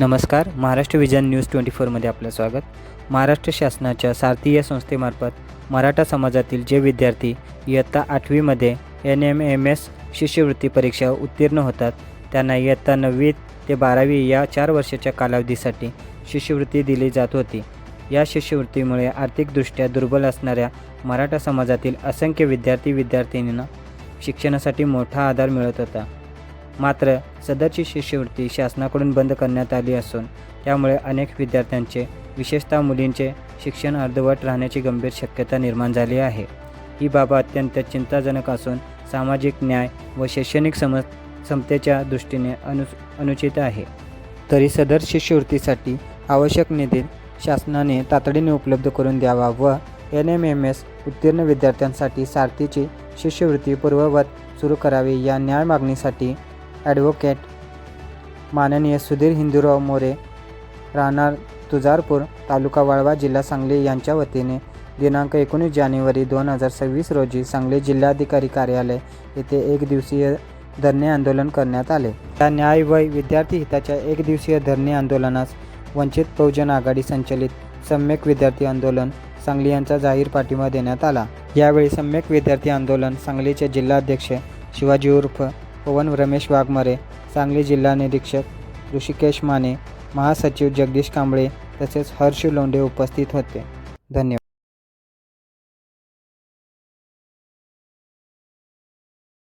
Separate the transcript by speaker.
Speaker 1: नमस्कार Maharashtra vision news twenty फोरमध्ये आपलं स्वागत. महाराष्ट्र शासनाच्या सारथी या संस्थेमार्फत मराठा समाजातील जे विद्यार्थी इयत्ता आठवीमध्ये एन एम एम एस शिष्यवृत्ती परीक्षा उत्तीर्ण होतात त्यांना इयत्ता नववी ते बारावी या चार वर्षाच्या कालावधीसाठी शिष्यवृत्ती दिली जात होती. या शिष्यवृत्तीमुळे आर्थिकदृष्ट्या दुर्बल असणाऱ्या मराठा समाजातील असंख्य विद्यार्थी विद्यार्थिनींना शिक्षणासाठी मोठा आधार मिळत होता. मात्र सदरची शिष्यवृत्ती शासनाकडून बंद करण्यात आली असून त्यामुळे अनेक विद्यार्थ्यांचे विशेषतः मुलींचे शिक्षण अर्धवट राहण्याची गंभीर शक्यता निर्माण झाली आहे. ही बाब अत्यंत चिंताजनक असून सामाजिक न्याय व शैक्षणिक सम समतेच्या दृष्टीने अनु अनुचित आहे. तरी सदर शिष्यवृत्तीसाठी आवश्यक निधी शासनाने तातडीने उपलब्ध करून द्यावा व एन एम एम एस उत्तीर्ण विद्यार्थ्यांसाठी सारथीची शिष्यवृत्ती पूर्ववत सुरू करावी या न्याय मागणीसाठी ॲडव्होकेट माननीय सुधीर हिंदूराव मोरे राहणार तुळजारपूर तालुका वाळवा जिल्हा सांगली यांच्या वतीने. दिनांक एकोणीस जानेवारी दोन हजार सव्वीस रोजी सांगली जिल्हाधिकारी कार्यालय येथे एक दिवसीय धरणे आंदोलन करण्यात आले. त्या न्याय व विद्यार्थी हिताच्या एक दिवसीय धरणे आंदोलनास वंचित बहुजन आघाडी संचलित सम्यक विद्यार्थी आंदोलन सांगली यांचा जाहीर पाठिंबा देण्यात आला. यावेळी सम्यक विद्यार्थी आंदोलन सांगलीचे जिल्हाध्यक्ष शिवाजी उर्फ पवन रमेश वाघमारे सांगली जिल्हा निरीक्षक ऋषिकेश माने महासचिव जगदीश कांबळे तसेच हर्ष लोंढे उपस्थित होते. धन्यवाद.